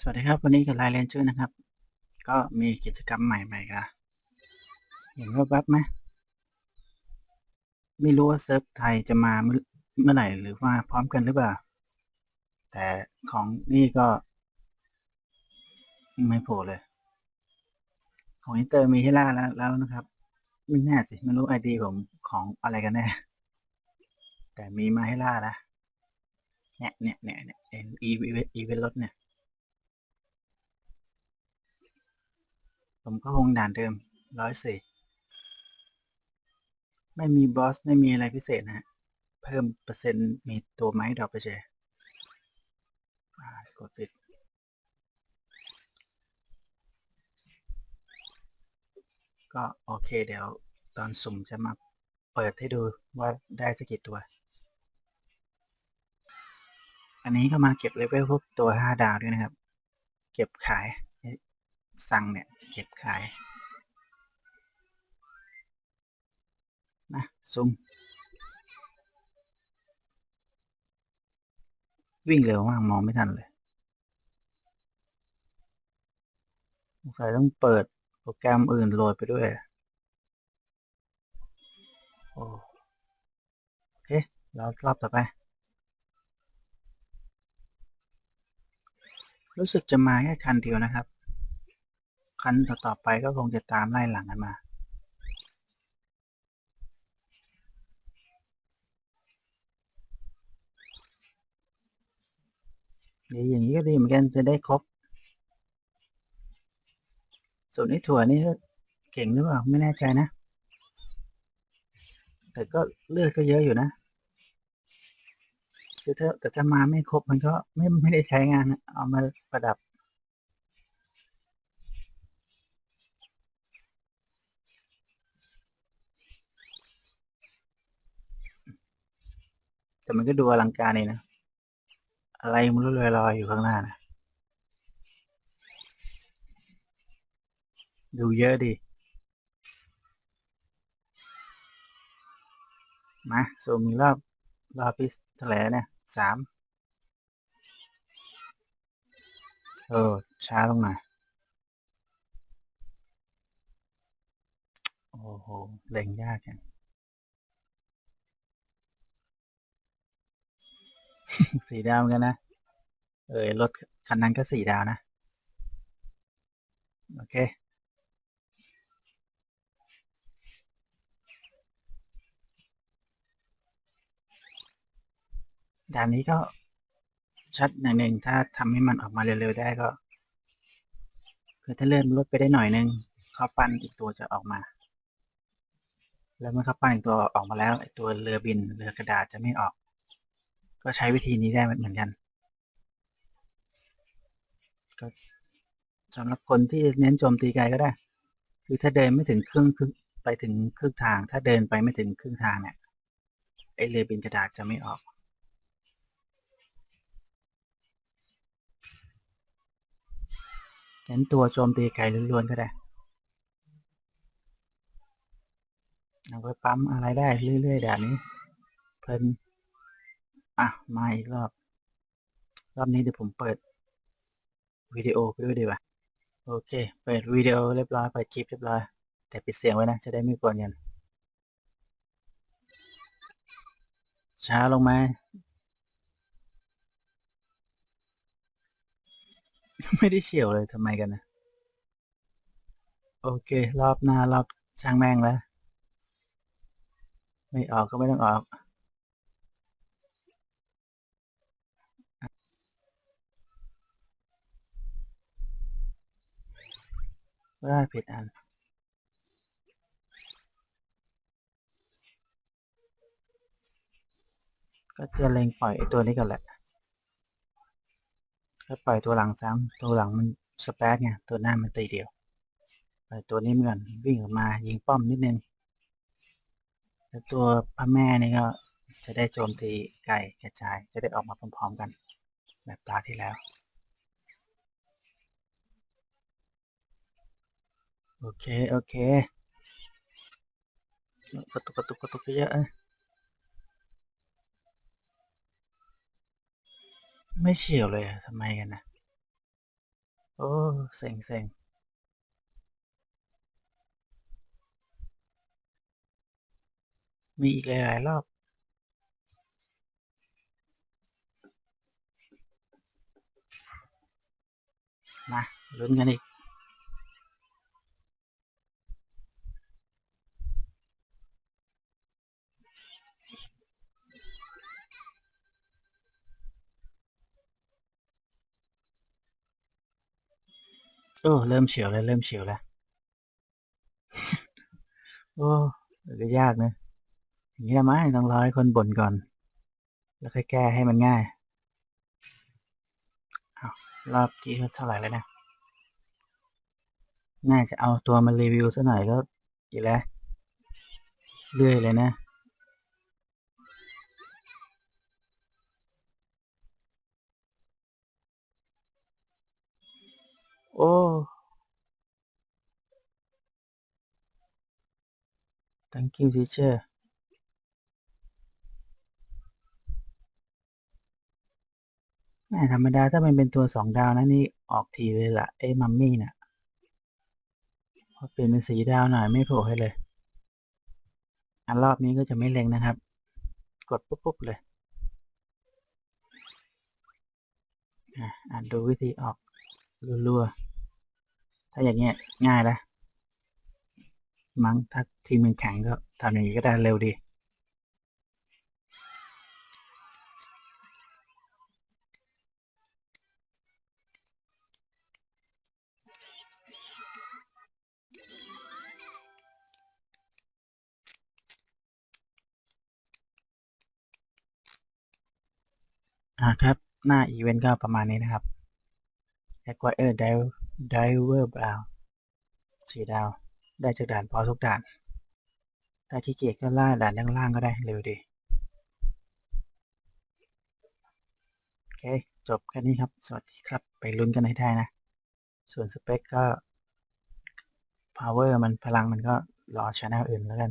สวัสดีครับ วันนี้กับไลน์เลนเจอร์นะครับ ก็มีกิจกรรมใหม่ๆกันเห็นแวบๆไหมไม่รู้ว่าเซิร์ฟไทยจะมาเมื่อเมื่อไหร่หรือว่าพร้อมกันหรือเปล่า แต่ของนี่ก็ ไม่โผล่เลย ของอินเตอร์มีให้ล่าแล้วแล้วนะครับ ไม่แน่สิ ไม่รู้ไอดีผมของอะไรกันแน่ แต่มีมาให้ล่านะเนี่ยเนี่ยเนี่ยเนี่ยเอ็นอีอีเวนรถเนี่ย ผมก็คงด่านเดิมร้อยสี่ไม่มีบอส ไม่มีอะไรพิเศษนะฮะเพิ่มเปอร์เซ็นต์มีตัวไม้ดอกไปเจกดปิดก็โอเคเดี๋ยวตอนสุ่มจะมาเปิดให้ดูว่าได้สกกี่ตัว อันนี้ก็มาเก็บเลเวลพวกตัวห้าดาวด้วยนะครับ เก็บขาย สั่งเนี่ยเก็บขายนะซุ่มวิ่งเร็วมากมองไม่ทันเลยสงสัยต้องเปิดโปรแกรมอื่นโหลดไปด้วยโอโอเคเรารอบต่อไป รู้สึกจะมาแค่คันเดียวนะครับ คันต่อๆไปก็คงจะตามไล่หลังกันมา ดีอย่างนี้ก็ดีเหมือนกันจะได้ครบ ส่วนไอ้ถั่วนี่เก่งหรือเปล่าไม่แน่ใจนะ แต่ก็เลือดก็เยอะอยู่นะคือถ้าแต่ถ้ามาไม่ครบมันก็ไม่ไม่ได้ใช้งานนะเอามาประดับ แต่มันก็ดูอลังการนี่นะ อะไรมันลอยลอยๆอยู่ข้างหน้านะ ดูเยอะดิมาซูมอีกรอบรอบที่เท่าไหร่แล้วเนี่ยสามเออ ช้าลงหน่อยโอ้โหเล็งยากจัง สี่ดาวเหมือนกันนะ เออรถคันนั้นก็สี่ดาวนะ โอเคด่านนี้ก็ชัดอย่างหนึ่งถ้าทำให้มันออกมาเร็วๆได้ก็คือถ้าเลื่อนรถไปได้หน่อยนึงเขาปั้นอีกตัวจะออกมา แล้วเมื่อเขาปั้นอีกตัวออกมาแล้วไอตัวเรือบินเรือกระดาษจะไม่ออก ก็ใช้วิธีนี้ได้เหมือนกันก็สำหรับคนที่เน้นโจมตีไกลก็ได้ คือถ้าเดินไม่ถึงครึ่งครึ่งไปถึงครึ่งทาง ถ้าเดินไปไม่ถึงครึ่งทางเนี่ยไอเรบินกระดาษจะไม่ออกเน้นตัวโจมตีไกลล้วนๆก็ได้เอาไปปั๊มอะไรได้เรื่อยๆด่านนี้เพลิน อะมาอีกรอบ รอบนี้เดี๋ยวผมเปิดวิดีโอไปด้วยดีกว่าโอเค เปิดวิดีโอเรียบร้อยเปิดคลิปเรียบร้อย แต่ปิดเสียงไว้นะ จะได้ไม่กวนกัน ช้าลงไหมไม่ได้เฉียวเลยทำไมกันนะ โอเค รอบหน้ารอบช่างแม่งแล้ว ไม่ออกก็ไม่ต้องออก ว่าผิดอัน ก็จะเล็งปล่อยไอตัวนี้ก่อนแหละก็ปล่อยตัวหลังซ้ำตัวหลังมันสเปซไงตัวหน้ามันตีเดียวปล่อยตัวนี้เหมือนวิ่งออกมายิงป้อมนิดนึงแล้วตัวพระแม่นี่ก็จะได้โจมตีไก่กระจายจะได้ออกมาพร้อมๆกัน แบบตาที่แล้ว โอเค โอเคกระตุกกระตุกกระตุกเยอะไม่เฉียวเลยทำไมกันนะโอ้เซ็งเซ็งมีอีกหลาย ๆ รอบ มาลุ้นกันอีก โอ้เริ่มเฉียวแล้วเริ่มเฉียวแล้วโอ้ก็ยากนะอย่างนี้ละมั้งต้องรอให้คนบ่นก่อน แล้วค่อยแก้ให้มันง่ายอ้ารอบที่เท่าไหร่แล้วนะน่าจะเอาตัวมารีวิวซะหน่อยแล้วอีกแล้วเรื่อยเลยนะ โอ้ thank you teacher แม่ธรรมดาถ้ามันเป็นตัวสองดาวนะนี่ออกทีเลยละไอ้มัมมี่น่ะพอเปลี่ยนเป็นสีดาวหน่อยไม่โผล่ให้เลย อันรอบนี้ก็จะไม่เล็งนะครับ กดปุ๊บๆเลยอะอ่านดูวิธีออกรัวๆ ถ้าอย่างเงี้ยง่ายล้วมั้งถ้าทีมมันแข็งก็ทำอย่างนี้ก็ได้เร็วดีอ่าครับ หน้าอีเวนต์ก็ประมาณนี้นะครับ Acquire Dive Diver Brown สีดาว ได้จากด่านพอทุกด่าน ถ้าขี้เกียจก็ล่าด่านด้านล่างก็ได้เร็วดี โอเค จบแค่นี้ครับ สวัสดีครับ ไปลุ้นกันให้ได้นะ ส่วนสเปคก็ power มันพลังมันก็รอช anel อื่นแล้วกัน